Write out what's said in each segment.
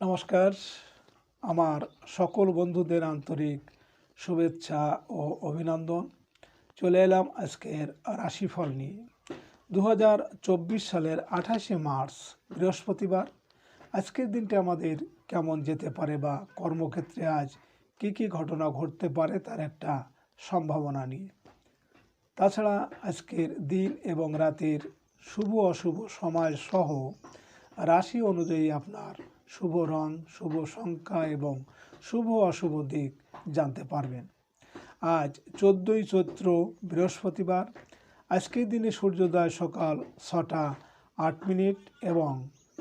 নমস্কার। আমার সকল বন্ধুদের আন্তরিক শুভেচ্ছা ও অভিনন্দন। চলে এলাম আজকের রাশিফল নিয়ে। দু হাজার চব্বিশ সালের আঠাশে মার্চ, বৃহস্পতিবার। আজকের দিনটি আমাদের কেমন যেতে পারে বা কর্মক্ষেত্রে আজ কী কী ঘটনা ঘটতে পারে তার একটা সম্ভাবনা নিয়ে। তাছাড়া আজকের দিন এবং রাতের শুভ অশুভ সময় সহ রাশি অনুযায়ী আপনার শুভ রং, শুভ সংখ্যা এবং শুভ অশুভ দিক জানতে পারবেন। আজ চোদ্দোই চৈত্র, বৃহস্পতিবার। আজকের দিনে সূর্যোদয় সকাল ছটা আট মিনিট এবং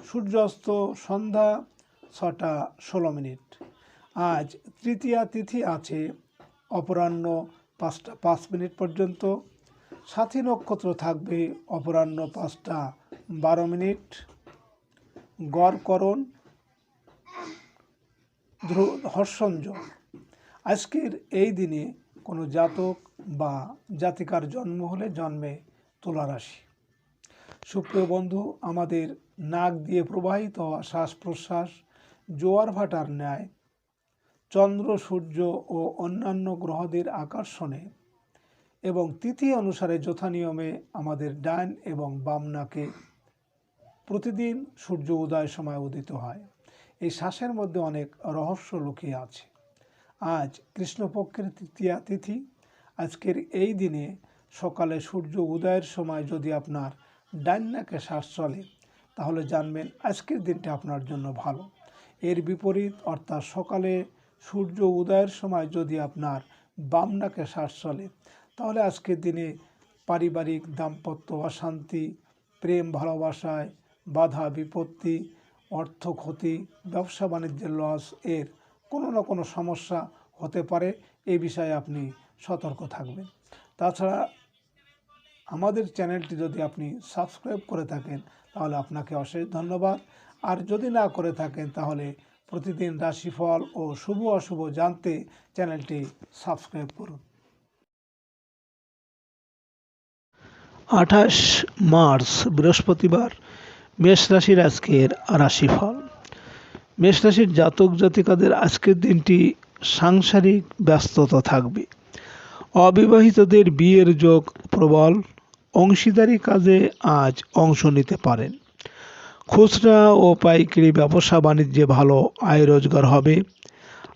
সূর্যাস্ত সন্ধ্যা ছটা ষোলো মিনিট। আজ তৃতীয়া তিথি আছে অপরাহ্ন পাঁচটা পাঁচ মিনিট পর্যন্ত। সাথী নক্ষত্র থাকবে অপরাহ্ন পাঁচটা বারো মিনিট। গড়করণ হর্ষঞ্জক আজকের এই দিনে কোনো জাতক বা জাতিকার জন্ম হলে জন্মে তুলা রাশি সুপ্রিয় বন্ধু, আমাদের নাক দিয়ে প্রবাহিত হওয়া শ্বাস প্রশ্বাস জোয়ার ভাটার ন্যায়, চন্দ্র, সূর্য ও অন্যান্য গ্রহদের আকর্ষণে এবং তিথি অনুসারে যথানিয়মে আমাদের ডান এবং বাম নাকে প্রতিদিন সূর্য উদয় সময় উদিত হয়। এই শ্বাসের মধ্যে অনেক রহস্য লুকিয়ে আছে। আজ কৃষ্ণপক্ষের তৃতীয়া তিথি। আজকের এই দিনে সকালে সূর্য উদয়ের সময় যদি আপনার ডান নাকে শ্বাস চলে, তাহলে জানবেন আজকের দিনটা আপনার জন্য ভালো। এর বিপরীত, অর্থাৎ সকালে সূর্য উদয়ের সময় যদি আপনার বাম নাকে শ্বাস চলে, তাহলে আজকের দিনে পারিবারিক দাম্পত্য অশান্তি, প্রেম ভালোবাসায় বাধা বিপত্তি অর্থ ক্ষতি, ব্যবসা বাণিজ্যের লস এর কোনো না কোনো সমস্যা হতে পারে, এ বিষয়ে আপনি সতর্ক থাকবেন। তাছাড়া আমাদের চ্যানেলটি যদি আপনি সাবস্ক্রাইব করে থাকেন, তাহলে আপনাকে অশেষ ধন্যবাদ। আর যদি না করে থাকেন, তাহলে প্রতিদিন রাশিফল ও শুভ অশুভ জানতে চ্যানেলটি সাবস্ক্রাইব করুন। আঠাশ মার্চ, বৃহস্পতিবার। মেষ রাশির আজকের রাশিফল। মেষ রাশির জাতক জাতিকাদের আজকের দিনটি সাংসারিক ব্যস্ততা থাকবে। অবিবাহিতদের বিয়ের যোগ প্রবল। অংশীদারি কাজে আজ অংশ নিতে পারেন। খুচরা ও পাইকারি ব্যবসা বাণিজ্যে ভালো আয় রোজগার হবে।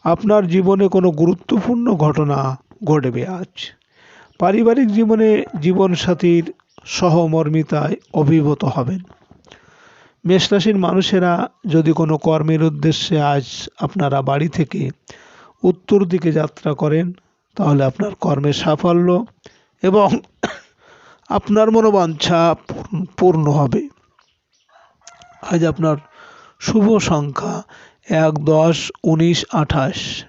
আপনার জীবনে কোনো গুরুত্বপূর্ণ ঘটনা ঘটবে আজ। পারিবারিক জীবনে জীবনসাথীর সহমর্মিতায় অভিভূত হবেন। মেষরাশির মানুষেরা যদি কোনো কর্মের উদ্দেশ্যে আজ আপনারা বাড়ি থেকে উত্তর দিকে যাত্রা করেন, তাহলে আপনার কর্মের সাফল্য এবং আপনার মনোবাঞ্ছা পূর্ণ- পূর্ণ হবে। আজ আপনার শুভ সংখ্যা এক, দশ, উনিশ, আঠাশ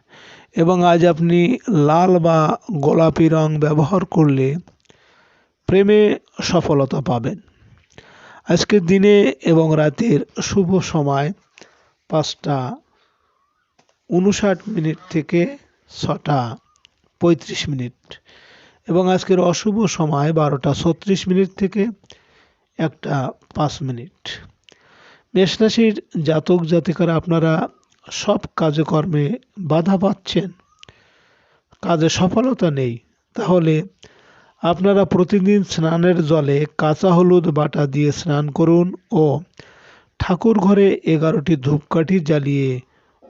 এবং আজ আপনি লাল বা গোলাপি রং ব্যবহার করলে প্রেমে সফলতা পাবেন। আজকের দিনে এবং রাতের শুভ সময় পাঁচটা উনষাট মিনিট থেকে ছটা পঁয়ত্রিশ মিনিট। এবং আজকের অশুভ সময় বারোটা ছত্রিশ মিনিট থেকে একটা পাঁচ মিনিট। মেষরাশির জাতক জাতিকারা, আপনারা সব কাজকর্মে বাধা পাচ্ছেন। কাজে সফলতা নেই। তাহলে আপনারা প্রতিদিন স্নানের জলে কাঁচা হলুদ বাটা দিয়ে স্নান করুন ও ঠাকুর ঘরে এগারোটি ধূপকাঠি জ্বালিয়ে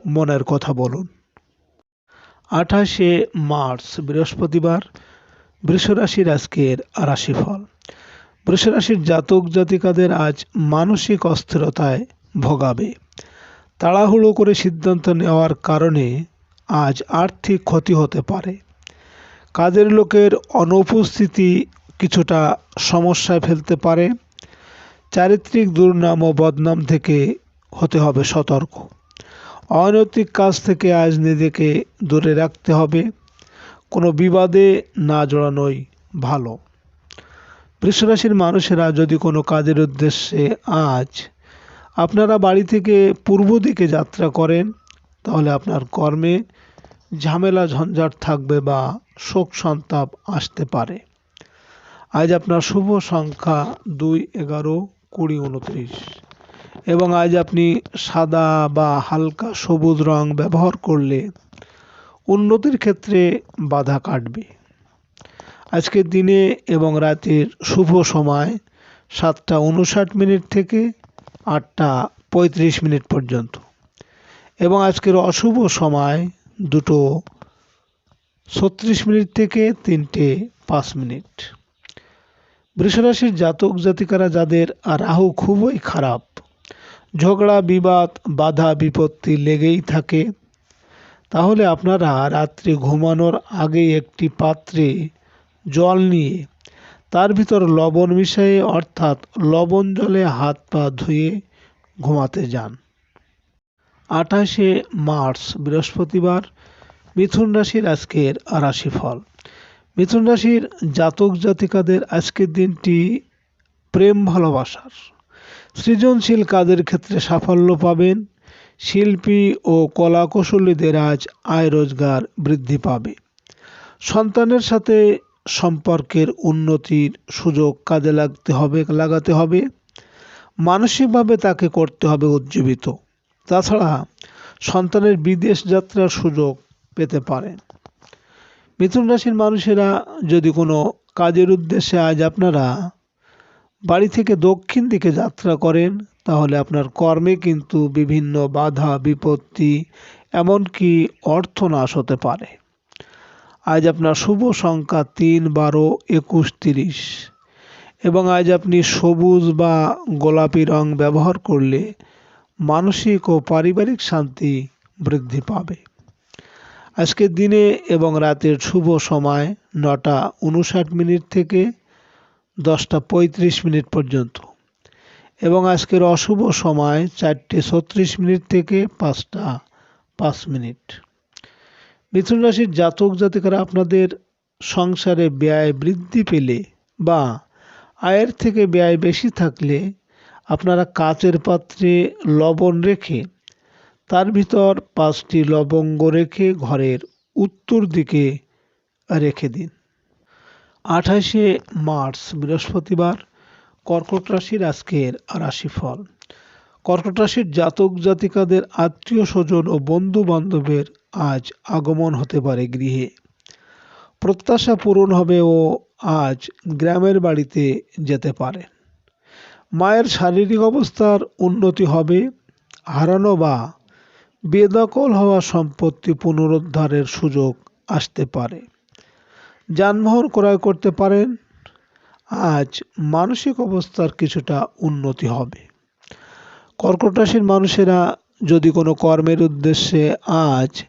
মনের কথা বলুন। আঠাশে মার্চ, বৃহস্পতিবার, বৃষরাশির আজকের রাশিফল। বৃষরাশির জাতক জাতিকাদের আজ মানসিক অস্থিরতায় ভোগাবে। তাড়াহুড়ো করে সিদ্ধান্ত নেওয়ার কারণে আজ আর্থিক ক্ষতি হতে পারে। কাজের লোকের অনুপস্থিতি কিছুটা সমস্যায় ফেলতে পারে। চারিত্রিক দুর্নাম ও বদনাম থেকে হতে হবে সতর্ক। অনৈতিক কাজ থেকে আজ নিজেকে দূরে রাখতে হবে। কোনো বিবাদে না জড়ানোই ভালো। বৃষরাশির মানুষেরা যদি কোনো কাজের উদ্দেশ্যে আজ আপনারা বাড়ি থেকে পূর্ব দিকে যাত্রা করেন, তাহলে আপনার কর্মে ঝামেলা ঝঞ্ঝাট থাকবে বা শোক সন্তাপ আসতে পারে। আজ আপনার শুভ সংখ্যা দুই এগারো কুড়ি উনত্রিশ। এবং আজ আপনি সাদা বা হালকা সবুজ রং ব্যবহার করলে উন্নতির ক্ষেত্রে বাধা কাটবে। আজকের দিনে এবং রাতের শুভ সময় সাতটা উনষাট মিনিট থেকে আটটা পঁয়ত্রিশ মিনিট পর্যন্ত। এবং আজকের অশুভ সময় দুটো ছত্রিশ মিনিট থেকে তিনটে পাঁচ মিনিট। বৃষরাশির জাতক জাতিকারা যাদের রাহু খুবই খারাপ, ঝগড়া, বিবাদ, বাধা, বিপত্তি লেগেই থাকে, তাহলে আপনারা রাত্রে ঘুমানোর আগে একটি পাত্রে জল নিয়ে তার ভিতর লবণ মিশিয়ে, অর্থাৎ লবণ জলে হাত পা ধুয়ে ঘুমাতে যান। আঠাশে মার্চ, বৃহস্পতিবার মিথুন রাশির আজকের রাশিফল। মিথুন রাশির জাতক জাতিকাদের আজকের দিনটি প্রেম ভালোবাসার। সৃজনশীল কাজের ক্ষেত্রে সাফল্য পাবেন। শিল্পী ও কলাকুশলীদের আজ আয় রোজগার বৃদ্ধি পাবে। সন্তানের সাথে সম্পর্কের উন্নতির সুযোগ কাজে লাগতে হবে, লাগাতে হবে। মানসিকভাবে তাকে করতে হবে উজ্জীবিত। তাছাড়া সন্তানের বিদেশ যাত্রার সুযোগ পেতে পারেন মিথুন রাশির মানুষেরা যদি কোনো কাজের উদ্দেশ্যে আজ আপনারা বাড়ি থেকে দক্ষিণ দিকে যাত্রা করেন, তাহলে আপনার কর্মে কিন্তু বিভিন্ন বাধা, বিপত্তি, এমনকি অর্থনাশ হতে পারে। আজ আপনার শুভ সংখ্যা তিন, বারো, একুশ, তিরিশ। এবং আজ আপনি সবুজ বা গোলাপি রং ব্যবহার করলে মানসিক ও পারিবারিক শান্তি বৃদ্ধি পাবে। আজকের দিনে এবং রাতের শুভ সময় নটা উনষাট মিনিট থেকে দশটা পঁয়ত্রিশ মিনিট পর্যন্ত। এবং আজকের অশুভ সময় চারটে ছত্রিশ মিনিট থেকে পাঁচটা পাঁচ মিনিট। মিথুন রাশির জাতক জাতিকারা আপনাদের সংসারে ব্যয় বৃদ্ধি পেলে বা আয়ের থেকে ব্যয় বেশি থাকলে আপনারা কাচের পাত্রে লবণ রেখে তার ভিতর পাঁচটি লবঙ্গ রেখে ঘরের উত্তর দিকে রেখে দিন। আঠাশে মার্চ, বৃহস্পতিবার, কর্কট রাশির আজকের রাশিফল। কর্কট রাশির জাতক জাতিকাদের আত্মীয় স্বজন ও বন্ধু বান্ধবের আজ আগমন হতে পারে গৃহে। প্রত্যাশা পূরণ হবে ও আজ গ্রামের বাড়িতে যেতে পারে। মায়ের শারীরিক অবস্থার উন্নতি হবে, হারানো বা বেদখল হওয়া সম্পত্তি পুনরুদ্ধারের সুযোগ আসতে পারে। যানবাহন ক্রয় করতে পারেন। আজ মানসিক অবস্থার কিছুটা উন্নতি হবে। কর্কট রাশির মানুষেরা যদি কোনো কর্মের উদ্দেশ্যে আজ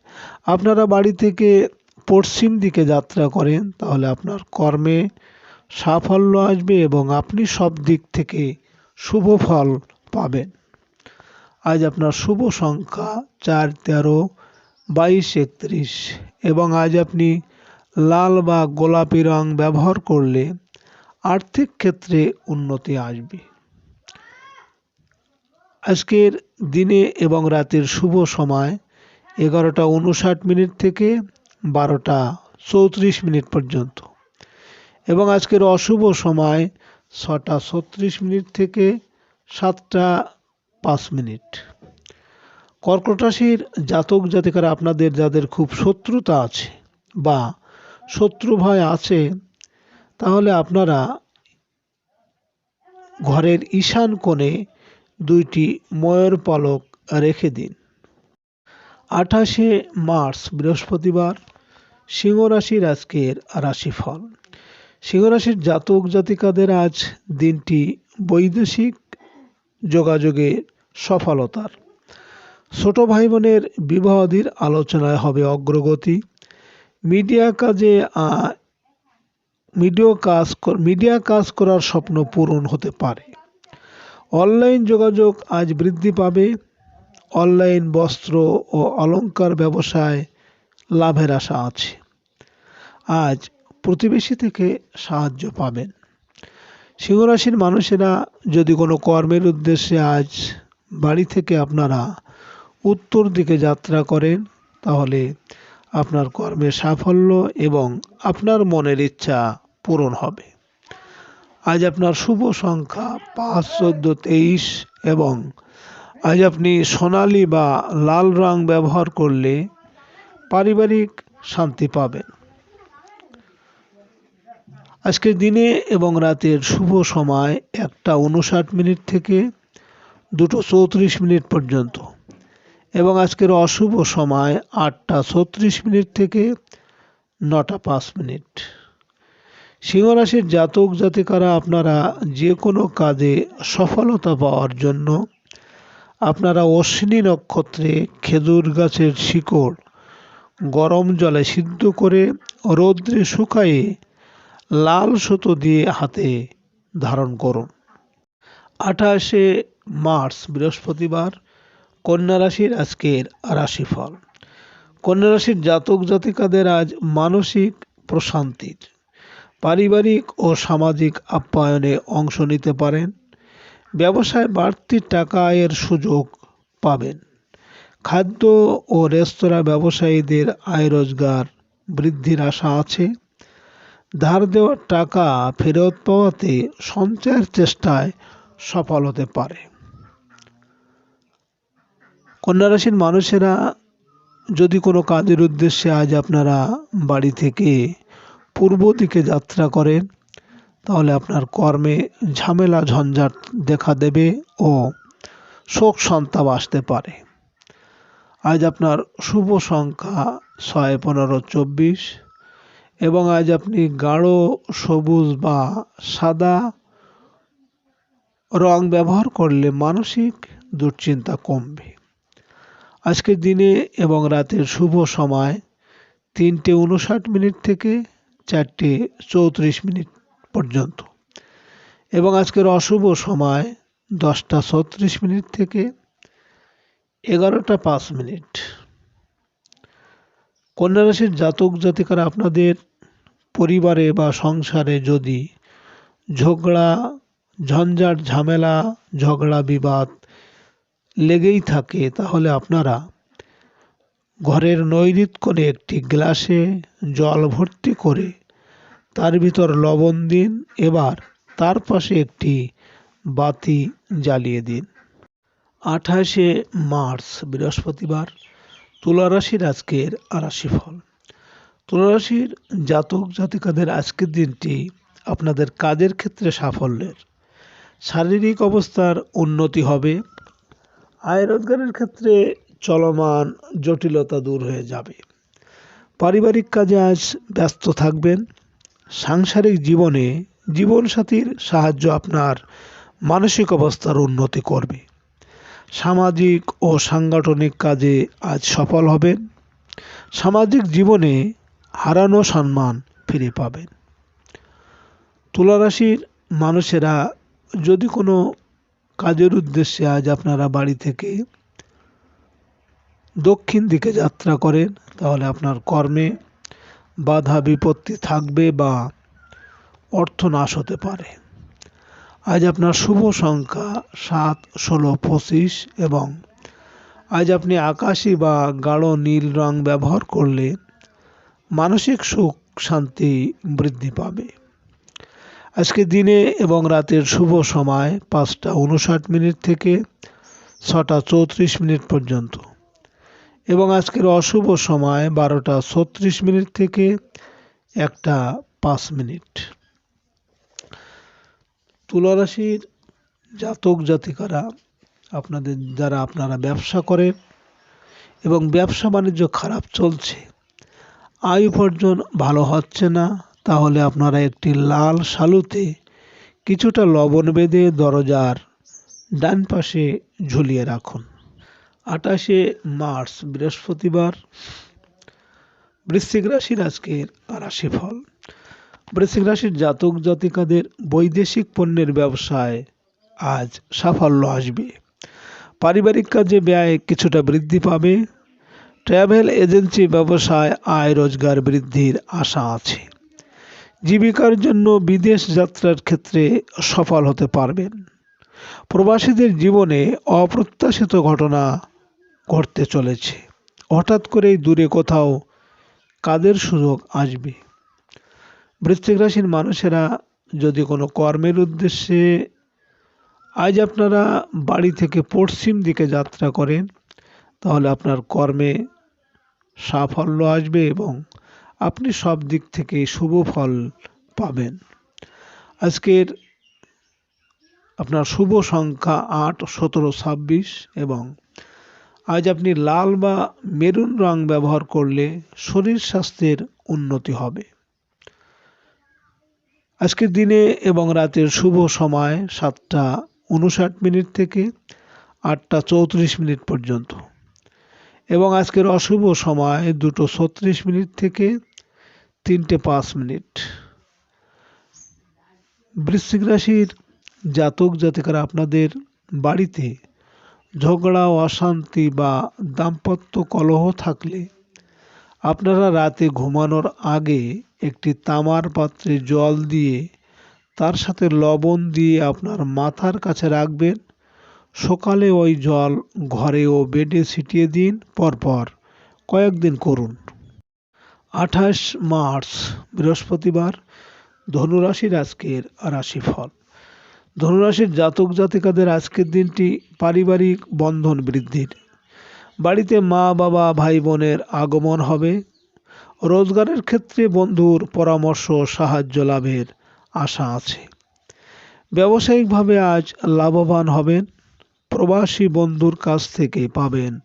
আপনারা বাড়ি থেকে পশ্চিম দিকে যাত্রা করেন, তাহলে আপনার কর্মে সাফল্য আসবে এবং আপনি সব দিক থেকে শুভ ফল পাবেন। আজ আপনার শুভ সংখ্যা চার, তেরো, বাইশ, একত্রিশ। এবং আজ আপনি লাল বা গোলাপি রং ব্যবহার করলে আর্থিক ক্ষেত্রে উন্নতি আসবে। আজকের দিনে এবং রাতের শুভ সময় এগারোটা উনষাট মিনিট থেকে বারোটা চৌত্রিশ মিনিট পর্যন্ত। এবং আজকের অশুভ সময় ছটা ছত্রিশ মিনিট থেকে সাতটা পাঁচ মিনিট। কর্কট রাশির জাতক জাতিকারা আপনাদের যাদের খুব শত্রুতা আছে বা শত্রু ভয় আছে, তাহলে আপনারা ঘরের ঈশান কোণে দুইটি ময়ূর পলক রেখে দিন। আঠাশে মার্চ, বৃহস্পতিবার সিংহ রাশির আজকের রাশিফল। সিংহ রাশির জাতক জাতিকাদের আজ দিনটি বৈদেশিক যোগাযোগে সফলতার। ছোট ভাই বোনের বিবাহাদির আলোচনায় হবে অগ্রগতি। মিডিয়া কাজে মিডিয়া কাজ মিডিয়া কাজ করার স্বপ্ন পূরণ হতে পারে। অনলাইন যোগাযোগ আজ বৃদ্ধি পাবে। অনলাইন বস্ত্র ও অলংকার ব্যবসায় লাভের আশা আছে। আজ প্রতিবেশী থেকে সাহায্য পাবেন। সিংহরাশির মানুষেরা যদি কোনো কর্মের উদ্দেশ্যে আজ বাড়ি থেকে আপনারা উত্তর দিকে যাত্রা করেন, তাহলে আপনার কর্মে সাফল্য এবং আপনার মনের ইচ্ছা পূরণ হবে। আজ আপনার শুভ সংখ্যা পাঁচ, চোদ্দ, তেইশ এবং আজ আপনি সোনালি বা লাল রং ব্যবহার করলে পারিবারিক শান্তি পাবেন। আজকের দিনে এবং রাতের শুভ সময় একটা উনষাট মিনিট থেকে দুটো চৌত্রিশ মিনিট পর্যন্ত। এবং আজকের অশুভ সময় আটটা ছত্রিশ মিনিট থেকে নটা পাঁচ মিনিট। সিংহরাশির জাতক জাতিকারা, আপনারা যে কোনো কাজে সফলতা পাওয়ার জন্য আপনারা অশ্বিনী নক্ষত্রে খেজুর গাছের শিকড় গরম জলে সিদ্ধ করে রৌদ্রে শুকায়ে লাল সুতো দিয়ে হাতে ধারণ করুন। আঠাশে মার্চ, বৃহস্পতিবার, কন্যা রাশির আজকের রাশিফল। কন্যা রাশির জাতক জাতিকাদের আজ মানসিক প্রশান্তির পারিবারিক ও সামাজিক আপ্যায়নে অংশ নিতে পারেন। ব্যবসায় বাড়তি টাকা আয়ের সুযোগ পাবেন। খাদ্য ও রেস্তোরাঁ ব্যবসায়ীদের আয় রোজগার বৃদ্ধির আশা আছে। ধার দেওয়ার টাকা ফেরত পাওয়াতে সঞ্চয়ের চেষ্টায় সফল হতে পারে। কন্যা রাশির মানুষেরা যদি কোনো কাজের উদ্দেশ্যে আজ আপনারা বাড়ি থেকে পূর্ব দিকে যাত্রা করেন, তাহলে আপনার কর্মে ঝামেলা, ঝঞ্ঝাট দেখা দেবে ও শোক সন্তাপ আসতে পারে। আজ আপনার শুভ সংখ্যা ছয়, পনেরো, চব্বিশ এবং আজ আপনি গাঢ়, সবুজ বা সাদা রং ব্যবহার করলে মানসিক দুশ্চিন্তা কমবে। আজকের দিনে এবং রাতের শুভ সময় তিনটে উনষাট মিনিট থেকে চারটে চৌত্রিশ মিনিট পর্যন্ত। এবং আজকের অশুভ সময় দশটা ছত্রিশ মিনিট থেকে এগারোটা পাঁচ মিনিট। কন্যা রাশির জাতক জাতিকারা আপনাদের পরিবারে বা সংসারে যদি ঝগড়া, ঝঞ্ঝাট, ঝামেলা, ঝগড়া, বিবাদ লেগেই থাকে, তাহলে আপনারা ঘরের নৈরিত করে একটি গ্লাসে জল ভর্তি করে তার ভিতর লবণ দিন, এবার তার পাশে একটি বাতি জ্বালিয়ে দিন। আঠাশে মার্চ, বৃহস্পতিবার, তুলারাশির আজকের রাশিফল। তুলারাশির জাতক জাতিকাদের আজকের দিনটি আপনাদের কাজের ক্ষেত্রে সাফল্যের। শারীরিক অবস্থার উন্নতি হবে আয় রোজগারের ক্ষেত্রে চলমান জটিলতা দূর হয়ে যাবে। পারিবারিক কাজে আজ ব্যস্ত থাকবেন। সাংসারিক জীবনে জীবনসাথীর সাহায্য আপনার মানসিক অবস্থার উন্নতি করবে। সামাজিক ও সাংগঠনিক কাজে আজ সফল হবেন। সামাজিক জীবনে হারানো সম্মান ফিরে পাবেন। তুলারাশির মানুষেরা যদি কোনো কাজের উদ্দেশ্যে আজ আপনারা বাড়ি থেকে দক্ষিণ দিকে যাত্রা করেন, তাহলে আপনার কর্মে বাধা বিপত্তি থাকবে বা অর্থ নাশ হতে পারে। আজ আপনার শুভ সংখ্যা সাত, ষোলো, পঁচিশ এবং আজ আপনি আকাশি বা গাঢ় নীল রং ব্যবহার করলে মানসিক সুখ, শান্তি বৃদ্ধি পাবে। আজকে দিনে এবং রাতের শুভ সময় পাঁচটা উনষাট মিনিট থেকে ছটা চৌত্রিশ মিনিট পর্যন্ত। এবং আজকের অশুভ সময় বারোটা ছত্রিশ মিনিট থেকে একটা পাঁচ মিনিট। তুলারাশির জাতক জাতিকারা, আপনাদের যারা আপনারা ব্যবসা করেন এবং ব্যবসা বাণিজ্য খারাপ চলছে, আয় উপার্জন ভালো হচ্ছে না তাহলে আপনারা একটি লাল শালুতে কিছুটা লবণ বেঁধে দরজার ডান পাশে ঝুলিয়ে রাখুন। আঠাশে মার্চ, বৃহস্পতিবার। বৃশ্চিক রাশির আজকের রাশিফল। বৃশ্চিক রাশির জাতক জাতিকাদের বৈদেশিক পণ্যের ব্যবসায় আজ সাফল্য আসবে। পারিবারিক কাজে ব্যয় কিছুটা বৃদ্ধি পাবে। ট্রাভেল এজেন্সি ব্যবসায় আয় রোজগার বৃদ্ধির আশা আছে। জীবিকার জন্য বিদেশ যাত্রার ক্ষেত্রে সফল হতে পারবেন। প্রবাসীদের জীবনে অপ্রত্যাশিত ঘটনা ঘটতে চলেছে। হঠাৎ করেই দূরে কোথাও কাদের সুযোগ আসবে? বৃশ্চিক রাশির মানুষেরা যদি কোনো কর্মের উদ্দেশ্যে আজ আপনারা বাড়ি থেকে পশ্চিম দিকে যাত্রা করেন, তাহলে আপনার কর্মে সাফল্য আসবে এবং আপনি সব দিক থেকে শুভ ফল পাবেন। আজকের আপনার শুভ সংখ্যা আট, সতেরো, ছাব্বিশ এবং আজ আপনি লাল বা মেরুন রং ব্যবহার করলে শরীর স্বাস্থ্যের উন্নতি হবে। আজকের দিনে এবং রাতের শুভ সময় সাতটা উনষাট মিনিট থেকে আটটা চৌত্রিশ মিনিট পর্যন্ত। এবং আজকের অশুভ সময় দুটো ছত্রিশ মিনিট থেকে তিনটে পাঁচ মিনিট। বৃশ্চিক রাশির জাতক জাতিকারা আপনাদের বাড়িতে ঝগড়া, অশান্তি বা দাম্পত্য কলহ থাকলে আপনারা রাতে ঘুমানোর আগে একটি তামার পাত্রে জল দিয়ে তার সাথে লবণ দিয়ে আপনার মাথার কাছে রাখবেন। সকালে ওই জল ঘরে ও বেডে ছিটিয়ে দিন, পরপর কয়েকদিন করুন। আঠাশ মার্চ, বৃহস্পতিবার, ধনুরাশির আজকের রাশিফল। ধনুরাশির জাতক জাতিকাদের আজকের দিনটি পারিবারিক বন্ধন বৃদ্ধির। বাড়িতে মা, বাবা, ভাই, বোনের আগমন হবে। রোজগারের ক্ষেত্রে বন্ধুর পরামর্শ, সাহায্য লাভের আশা আছে। ব্যবসায়িকভাবে আজ লাভবান হবেন। প্রবাসী বন্ধুর কাছ থেকে পাবেন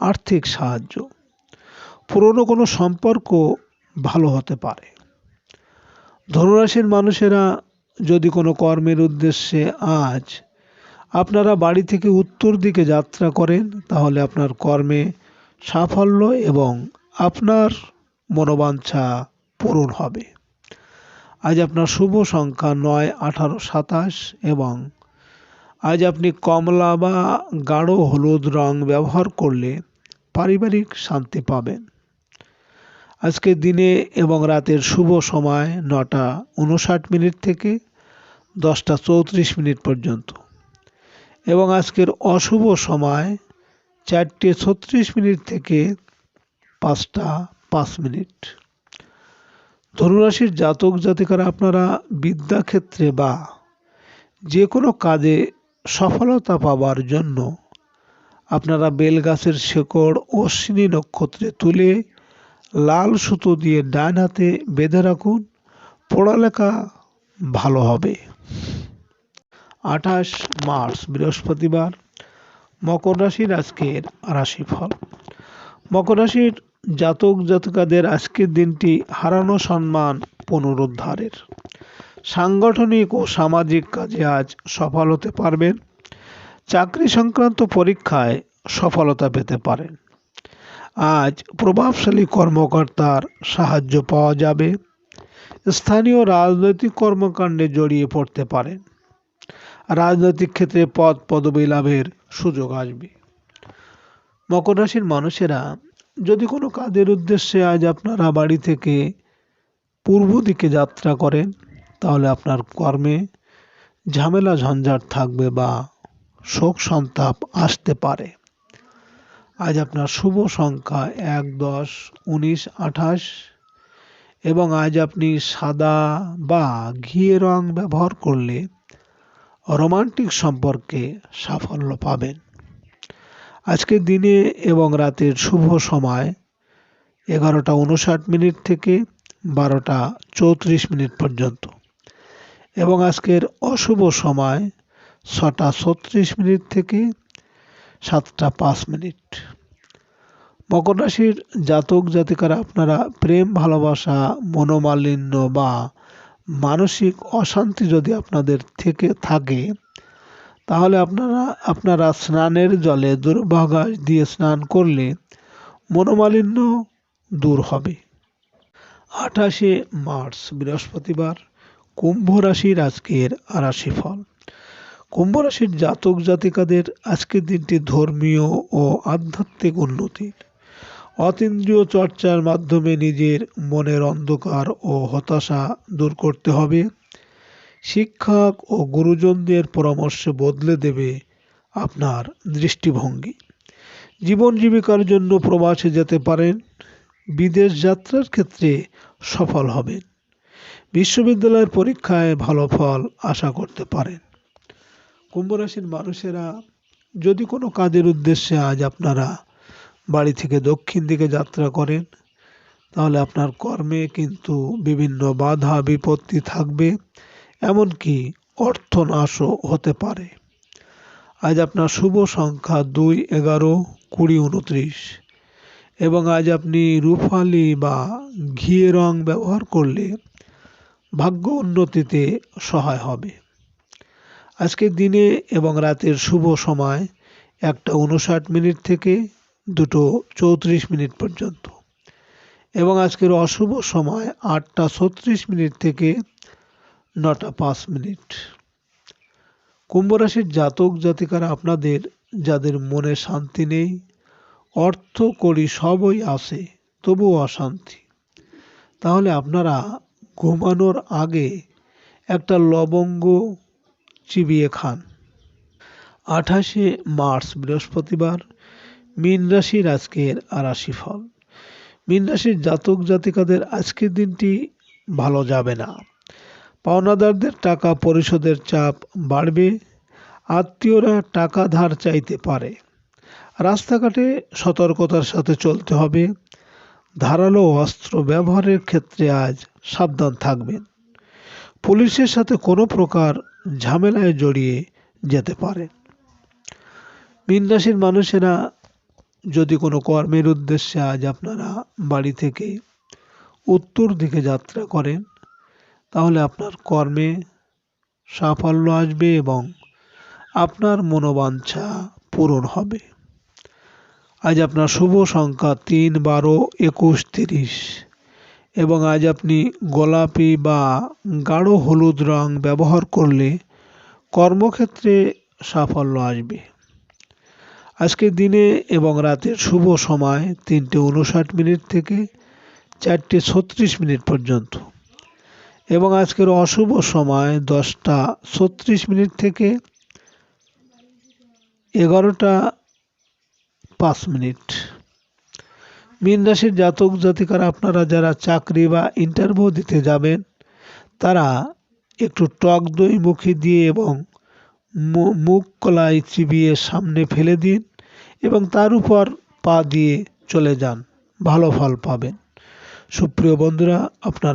আর্থিক সাহায্য। পুরনো কোনো সম্পর্ক ভালো হতে পারে। ধনুরাশির মানুষেরা যদি কোনো কর্মের উদ্দেশ্যে আজ আপনারা বাড়ি থেকে উত্তর দিকে যাত্রা করেন, তাহলে আপনার কর্মে সাফল্য এবং আপনার মনোবাঞ্ছা পূরণ হবে। আজ আপনার শুভ সংখ্যা নয়, আঠারো, সাতাশ এবং আজ আপনি কমলা বা গাঢ় হলুদ রং ব্যবহার করলে পারিবারিক শান্তি পাবেন। আজকে দিনে এবং রাতের শুভ সময় নটা উনষাট মিনিট থেকে দশটা চৌত্রিশ মিনিট পর্যন্ত। এবং আজকের অশুভ সময় চারটে ছত্রিশ মিনিট থেকে পাঁচটা পাঁচ মিনিট। ধনুরাশির জাতক জাতিকারা আপনারা বিদ্যাক্ষেত্রে বা যে কোনো কাজে সফলতা পাওয়ার জন্য আপনারা বেলগাছের শেকড়, অশ্বিনী নক্ষত্রে তুলে লাল সুতো দিয়ে ডান হাতে বেঁধে রাখুন। পড়ালেখা ভালো হবে। আঠাশ মার্চ, বৃহস্পতিবার। মকর রাশির আজকের রাশিফল। মকর রাশির জাতক জাতকাদের আজকের দিনটি হারানো সম্মান পুনরুদ্ধারের। সাংগঠনিক ও সামাজিক কাজে আজ সফল হতে পারবেন। চাকরি সংক্রান্ত পরীক্ষায় সফলতা পেতে পারেন। আজ প্রভাবশালী কর্মকর্তার সাহায্য পাওয়া যাবে। স্থানীয় রাজনৈতিক কর্মকাণ্ডে জড়িয়ে পড়তে পারেন। রাজনৈতিক ক্ষেত্রে পদ পদবী লাভের সুযোগ আসবে। মকর রাশির মানুষেরা, যদি কোনো কাজের উদ্দেশ্যে আজ আপনারা বাড়ি থেকে পূর্ব দিকে যাত্রা করেন, তাহলে আপনার কর্মে ঝামেলা ঝঞ্ঝাট থাকবে বা শোক সন্তাপ আসতে পারে। আজ আপনার শুভ সংখ্যা এক, দশ, উনিশ, আঠাশ এবং আজ আপনি সাদা বা ঘিয়ে রং ব্যবহার করলে রোমান্টিক সম্পর্কে সাফল্য পাবেন। আজকের দিনে এবং রাতের শুভ সময় এগারোটা উনষাট মিনিট থেকে বারোটা চৌত্রিশ মিনিট পর্যন্ত এবং আজকের অশুভ সময় ছটা ছত্রিশ মিনিট থেকে সাতটা পাঁচ মিনিট। মকর রাশির জাতক জাতিকারা, আপনারা প্রেম, ভালোবাসা, মনোমালিন্য বা মানসিক অশান্তি যদি আপনাদের থেকে থাকে, তাহলে আপনারা আপনারা স্নানের জলে দুর্ভাগাস দিয়ে স্নান করলে মনোমালিন্য দূর হবে। আঠাশে মার্চ, বৃহস্পতিবার, কুম্ভ রাশির আজকের রাশিফল। কুম্ভ রাশির জাতক জাতিকাদের আজকের দিনটি ধর্মীয় ও আধ্যাত্মিক উন্নতির। অতীন্দ্রিয় চর্চার মাধ্যমে নিজের মনের অন্ধকার ও হতাশা দূর করতে হবে। শিক্ষক ও গুরুজনদের পরামর্শে বদলে দেবে আপনার দৃষ্টিভঙ্গি। জীবন জীবিকার জন্য প্রবাসে যেতে পারেন, বিদেশ যাত্রার ক্ষেত্রে সফল হবেন। বিশ্ববিদ্যালয়ের পরীক্ষায় ভালো ফল আশা করতে পারেন। কুম্ভ রাশির মানুষেরা যদি কোনো কাজের উদ্দেশ্যে আজ আপনারা বাড়ি থেকে দক্ষিণ দিকে যাত্রা করেন, তাহলে আপনার কর্মে কিন্তু বিভিন্ন বাধা, বিপত্তি থাকবে, এমনকি অর্থনাশও হতে পারে। আজ আপনার শুভ সংখ্যা দুই, এগারো, কুড়ি, উনত্রিশ। এবং আজ আপনি রুফালি বা ঘিয়ে রং ব্যবহার করলে ভাগ্য উন্নতিতে সহায় হবে। আজকের দিনে এবং রাতের শুভ সময় একটা উনষাট মিনিট থেকে দুটো চৌত্রিশ মিনিট পর্যন্ত। এবং আজকের অশুভ সময় আটটা ছত্রিশ মিনিট থেকে নটা পাঁচ মিনিট। কুম্ভ রাশির জাতক জাতিকারা আপনাদের, যাদের মনে শান্তি নেই, অর্থ করি সবই আসে তবুও অশান্তি। তাহলে আপনারা ঘুমানোর আগে একটা লবঙ্গ চিবিয়ে খান। আঠাশে মার্চ, বৃহস্পতিবার, মীন রাশির আজকের রাশি ফল। মীন রাশির জাতক জাতিকাদের আজকের দিনটি ভালো যাবে না। পাওনাদারদের টাকা পরিশোধের চাপ বাড়বে। আত্মীয়রা টাকা ধার চাইতে পারে। রাস্তাঘাটে সতর্কতার সাথে চলতে হবে। ধারালো অস্ত্র ব্যবহারের ক্ষেত্রে আজ সাবধান থাকবেন। পুলিশের সাথে কোনো প্রকার ঝামেলায় জড়িয়ে যেতে পারে। মীন রাশির মানুষেরা যদি কোনো কর্মের উদ্দেশ্যে আজ আপনারা বাড়ি থেকে উত্তর দিকে যাত্রা করেন, তাহলে আপনার কর্মে সাফল্য আসবে এবং আপনার মনোবাঞ্ছা পূরণ হবে। আজ আপনার শুভ সংখ্যা তিন, বারো, একুশ, তিরিশ। এবং আজ আপনি গোলাপি বা গাঢ় হলুদ রং ব্যবহার করলে কর্মক্ষেত্রে সাফল্য আসবে। আজকের দিনে এবং রাতের শুভ সময় তিনটে উনষাট মিনিট থেকে চারটে ছত্রিশ মিনিট পর্যন্ত। এবং আজকের অশুভ সময় দশটা ছত্রিশ মিনিট থেকে এগারোটা পাঁচ মিনিট। মীন রাশির জাতক জাতিকারা আপনারা যারা চাকরি বা ইন্টারভিউ দিতে যাবেন, তারা একটু টক দই মুখে দিয়ে এবং মুখ কলাই চিবিয়ে সামনে ফেলে দিন এবং তার উপর পা দিয়ে চলে যান, ভালো ফল পাবেন। সুপ্রিয় বন্ধুরা, আপনার